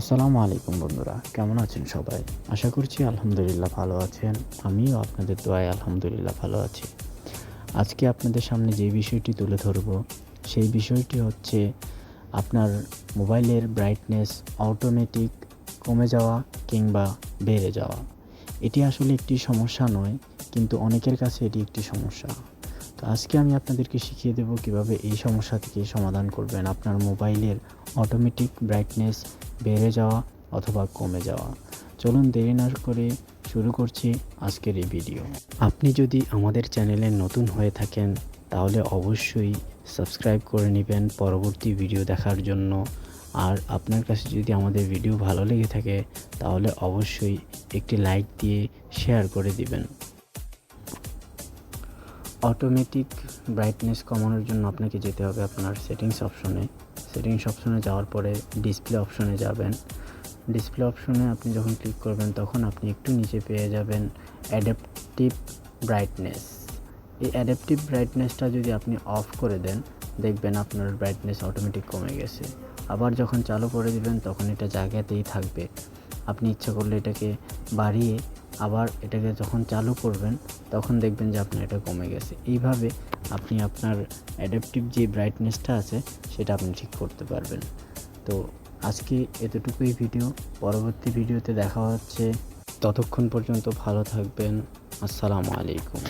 আসসালামু আলাইকুম বন্ধুরা, কেমন আছেন সবাই? আশা করছি আলহামদুলিল্লাহ ভালো আছেন। আমিও আপনাদের দোয়ায় আলহামদুলিল্লাহ ভালো আছি। আজকে আপনাদের সামনে যে বিষয়টি তুলে ধরব, সেই বিষয়টি হচ্ছে আপনার মোবাইলের ব্রাইটনেস অটোমেটিক কমে যাওয়া কিংবা বেড়ে যাওয়া। এটি আসলে একটি সমস্যা নয়, কিন্তু অনেকের কাছে এটি একটি সমস্যা। তো আজকে আমি আপনাদেরকে শিখিয়ে দেব কীভাবে এই সমস্যা থেকে সমাধান করবেন আপনার মোবাইলের অটোমেটিক ব্রাইটনেস বেড়ে যাওয়া অথবা কমে যাওয়া। চলুন দেরি না করে শুরু করছি আজকের এই ভিডিও আপনি যদি আমাদের চ্যানেলে নতুন হয়ে থাকেন, তাহলে অবশ্যই সাবস্ক্রাইব করে নেবেন পরবর্তী ভিডিও দেখার জন্য। আর আপনার কাছে যদি আমাদের ভিডিও ভালো লেগে থাকে, তাহলে অবশ্যই একটি লাইক দিয়ে শেয়ার করে দিবেন। অটোমেটিক ব্রাইটনেস কমানোর জন্য আপনাকে যেতে হবে আপনার সেটিংস অপশনে সেটিংস অপশনে যাওয়ার পরে ডিসপ্লে অপশনে যাবেন। ডিসপ্লে অপশনে আপনি যখন ক্লিক করবেন তখন আপনি একটু নিচে পেয়ে যাবেন অ্যাডাপটিভ ব্রাইটনেস এই অ্যাডাপটিভ ব্রাইটনেসটা যদি আপনি অফ করে দেন, দেখবেন আপনার ব্রাইটনেস অটোমেটিক কমে গেছে। আবার যখন চালু করে দিবেন তখন এটা জায়গাতেই থাকবে। আপনি ইচ্ছা করলে এটাকে বাড়িয়ে আবার এটাকে যখন চালু করবেন, তখন দেখবেন যে আপনার এটা কমে গেছে। এইভাবে আপনি আপনার অ্যাডাপটিভ যে ব্রাইটনেসটা আছে, সেটা আপনি ঠিক করতে পারবেন। তো আজকে এতটুকুই ভিডিও পরবর্তী ভিডিওতে দেখা হচ্ছে। ততক্ষণ পর্যন্ত ভালো থাকবেন। আসসালামু আলাইকুম।